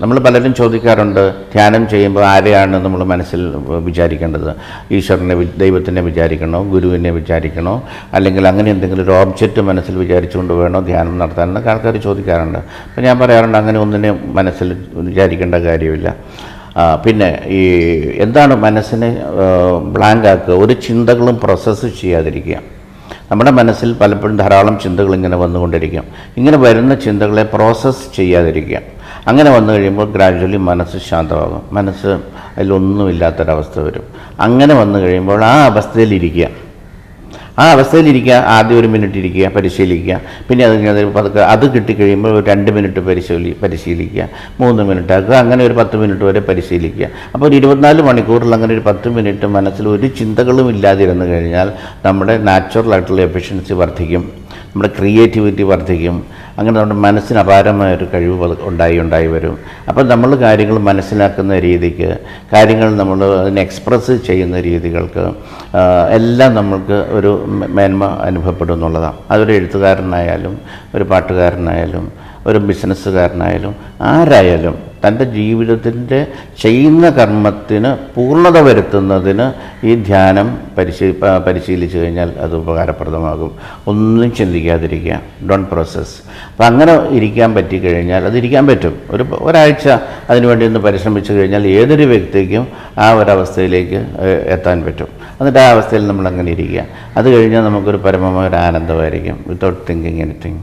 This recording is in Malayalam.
നമ്മൾ പലരും ചോദിക്കാറുണ്ട് ധ്യാനം ചെയ്യുമ്പോൾ ആരെയാണ് നമ്മൾ മനസ്സിൽ വിചാരിക്കേണ്ടത്? ഈശ്വരനെ ദൈവത്തിനെ വിചാരിക്കണോ ഗുരുവിനെ വിചാരിക്കണോ? അല്ലെങ്കിൽ അങ്ങനെ എന്തെങ്കിലും ഒരു ഓബ്ജക്റ്റ് മനസ്സിൽ വിചാരിച്ചുകൊണ്ട് വേണോ ധ്യാനം നടത്താൻ? എന്നൊക്കെ ആൾക്കാർ ചോദിക്കാറുണ്ട്. അപ്പോൾ ഞാൻ പറയാറുണ്ട് അങ്ങനെ ഒന്നിനെ മനസ്സിൽ വിചാരിക്കേണ്ട കാര്യമില്ല. പിന്നെ ഈ എന്താണ് മനസ്സിനെ ബ്ലാങ്ക് ആക്കുക? ഒരു ചിന്തകളും പ്രോസസ്സ് ചെയ്യാതിരിക്കുക. നമ്മുടെ മനസ്സിൽ പലപ്പോഴും ധാരാളം ചിന്തകൾ ഇങ്ങനെ വന്നുകൊണ്ടിരിക്കും. ഇങ്ങനെ വരുന്ന ചിന്തകളെ പ്രോസസ്സ് ചെയ്യാതിരിക്കുക. അങ്ങനെ വന്നു കഴിയുമ്പോൾ ഗ്രാജ്വലി മനസ്സ് ശാന്തമാകും. മനസ്സ് അതിലൊന്നുമില്ലാത്തൊരവസ്ഥ വരും. അങ്ങനെ വന്നു കഴിയുമ്പോൾ ആ അവസ്ഥയിലിരിക്കുക. ആ അവസ്ഥയിലിരിക്കുക ആദ്യം ഒരു മിനിറ്റ് ഇരിക്കുക പരിശീലിക്കുക. പിന്നെ അത് കഴിഞ്ഞാൽ പതുക്കെ അത് കിട്ടിക്കഴിയുമ്പോൾ ഒരു രണ്ട് മിനിറ്റ് പരിശീലി പരിശീലിക്കുക. മൂന്ന് മിനിറ്റ് ആക്കുക. അങ്ങനെ ഒരു പത്ത് മിനിറ്റ് വരെ പരിശീലിക്കുക. അപ്പോൾ ഒരു ഇരുപത്തിനാല് മണിക്കൂറിൽ അങ്ങനെ ഒരു പത്ത് മിനിറ്റ് മനസ്സിൽ ഒരു ചിന്തകളും ഇല്ലാതിരുന്നു കഴിഞ്ഞാൽ നമ്മുടെ നാച്ചുറൽ ആയിട്ടുള്ള എഫിഷ്യൻസി വർദ്ധിക്കും. നമ്മുടെ ക്രിയേറ്റിവിറ്റി വർദ്ധിക്കും. അങ്ങനെ നമ്മുടെ മനസ്സിന് അപാരമായ ഒരു കഴിവ് ഉണ്ടായി ഉണ്ടായി വരും. അപ്പോൾ നമ്മൾ കാര്യങ്ങൾ മനസ്സിലാക്കുന്ന രീതിക്ക് കാര്യങ്ങൾ നമ്മൾ അതിനെ എക്സ്പ്രസ് ചെയ്യുന്ന രീതികൾക്ക് എല്ലാം നമ്മൾക്ക് ഒരു മേന്മ അനുഭവപ്പെടും എന്നുള്ളതാണ് അതൊരു എഴുത്തുകാരനായാലും ഒരു പാട്ടുകാരനായാലും ഒരു ബിസിനസ്സുകാരനായാലും ആരായാലും തന്റെ ജീവിതത്തിന്റെ ചെയ്യുന്ന കർമ്മത്തിന് പൂർണത വരുത്തുന്നതിന് ഈ ധ്യാനം പരിശീ പരിശീലിച്ച് കഴിഞ്ഞാൽ അത് ഉപകാരപ്രദമാകും. ഒന്നും ചിന്തിക്കാതിരിക്കുക. ഡോൺ പ്രോസസ് അപ്പം അങ്ങനെ ഇരിക്കാൻ പറ്റിക്കഴിഞ്ഞാൽ അതിരിക്കാൻ പറ്റും. ഒരു ഒരാഴ്ച അതിനുവേണ്ടി ഒന്ന് പരിശ്രമിച്ചു കഴിഞ്ഞാൽ ഏതൊരു വ്യക്തിക്കും ആ ഒരവസ്ഥയിലേക്ക് എത്താൻ പറ്റും. എന്നിട്ട് ആ അവസ്ഥയിൽ നമ്മൾ അങ്ങനെ ഇരിക്കുക. അത് കഴിഞ്ഞാൽ നമുക്കൊരു പരമമായ ഒരു ആനന്ദമായിരിക്കും. Without thinking anything